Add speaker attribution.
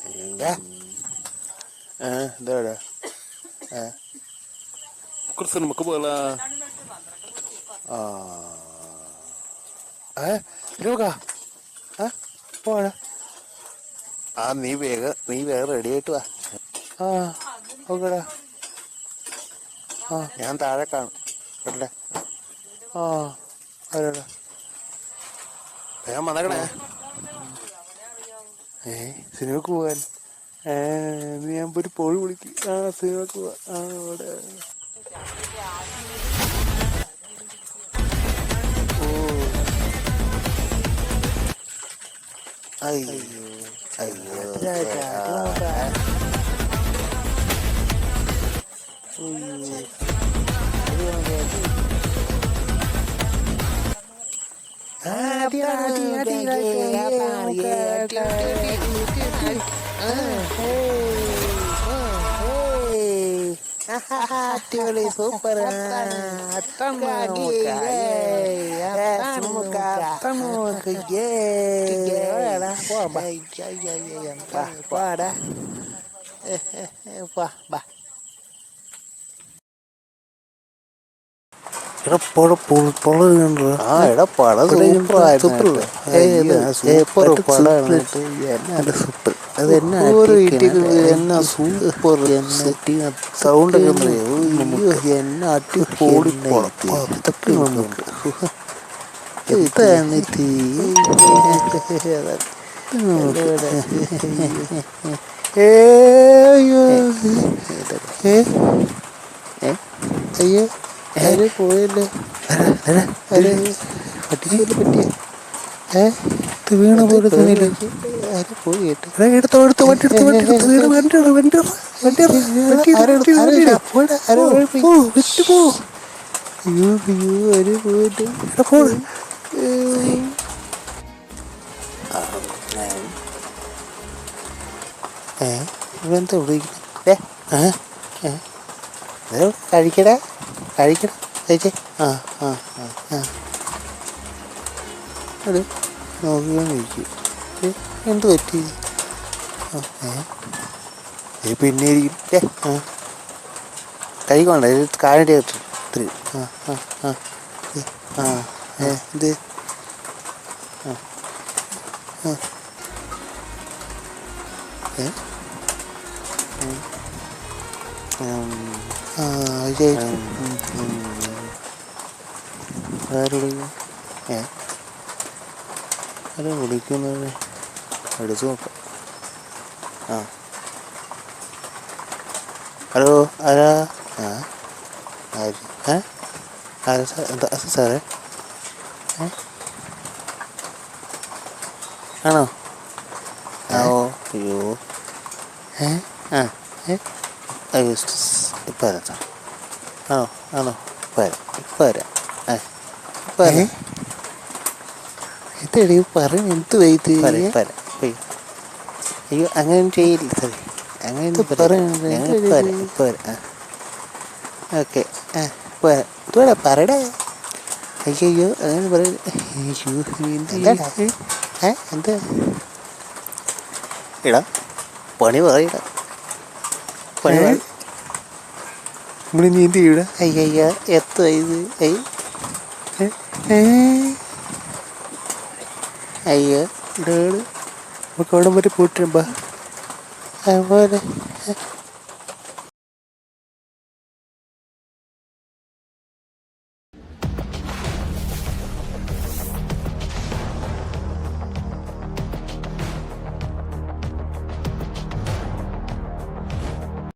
Speaker 1: എന്താ കുറച്ച് നമുക്ക് പോകാ ആ ഏ രൂപ ആ പോടാ ആ നീ വേഗം നീ വേഗം റെഡി ആയിട്ട് വാ ആ ഓക്കെടാ ആ ഞാൻ താഴെ കാണും കേട്ടല്ലേ ആ വരടാ വേഗം വന്നേക്കണേ ഏ സിനിമക്ക് പോകാൻ. നീ ഞാൻ ഒരു പൊഴി വിളിക്ക്. ആ സിനിമക്ക് പോവാ ആ അവിടെ. ഓ. അയ്യോ. അയ്യോ അടിപൊളി സൂപ്പർ ആ എടാ പടം സൂപ്പറായിരുന്നു സൂപ്പർ പടമാണ് സൂപ്പർ അത് എന്നാ എന്നാ സൂപ്പർ സൗണ്ട് എന്നാ അടിപൊളി ഏയ്യോ ഏ? അയ്യോ. ആര് പോയല്ലേ? പട്ടിയല്ലേ പറ്റിയ. ഏ? ഇത് വീണ പോലെ തോന്നിയില്ല ആര് പോയി കേട്ടോ? എടുത്തോ എടുത്തോ വണ്ടി എടുത്തോ വണ്ടി എടുത്തോ. വീണ് വണ്ടി വണ്ടി വണ്ടി വിട്ട് പോ അയ്യോ അയ്യോ ആര് പോയിട്ട്? എടാ പോണ് ഏ. ഇവന്താ വിളിക്കുന്നത് ഏ ഏ. ഏ കഴിക്കടാ. കഴിക്കടാ കഴിച്ചേ ആ ആ ആ അത് കഴിക്കും എന്ത് പറ്റി? ഏ. പിന്നെ ഇരിക്കും. ഏ ആ. കഴിക്കണ്ട ഇത് കാണിട്ട് ഇത്തിരി. ആ ആ ആ. ആ ഏ ഇത്. ആ. ആ. ഏ? ഏ ആരാ വിളിക്കുന്നത് എടുത്തു നോക്കാം ആ ഹലോ ആരാ ആ ആര് ഏ ആരാ സാറേ ഏ ആണോ ആ ഓ അയ്യോ ഏ ആ ഏ ഇപ്പം വരാം സാർ ആണോ ആണോ ഇപ്പം വരാം ഇപ്പം വരാം ഏ ഇപ്പം വരാം ഇതെടി പറഞ്ഞു എന്ത് വൈദ്യ വരാം പോയി അയ്യോ അങ്ങനെ ചെയ്യില്ല സാറേ അങ്ങനെ ഇപ്പം വരാം ഇപ്പം വരാം ഓക്കെ ആ ഇപ്പം വരാം ഇതുകൂടെ പറയടേ അയ്യോ അങ്ങനെ പറയ എന്ത് എടാ പണി പറയടാ നമ്മൾ നീ എന്ത് അയ്യ എത്ത ഇത്. അയ്യ. അയ്യോ ഇടേട് നമുക്ക് അവിടെ വരെ പോയിട്ടുണ്ടാ അതുപോലെ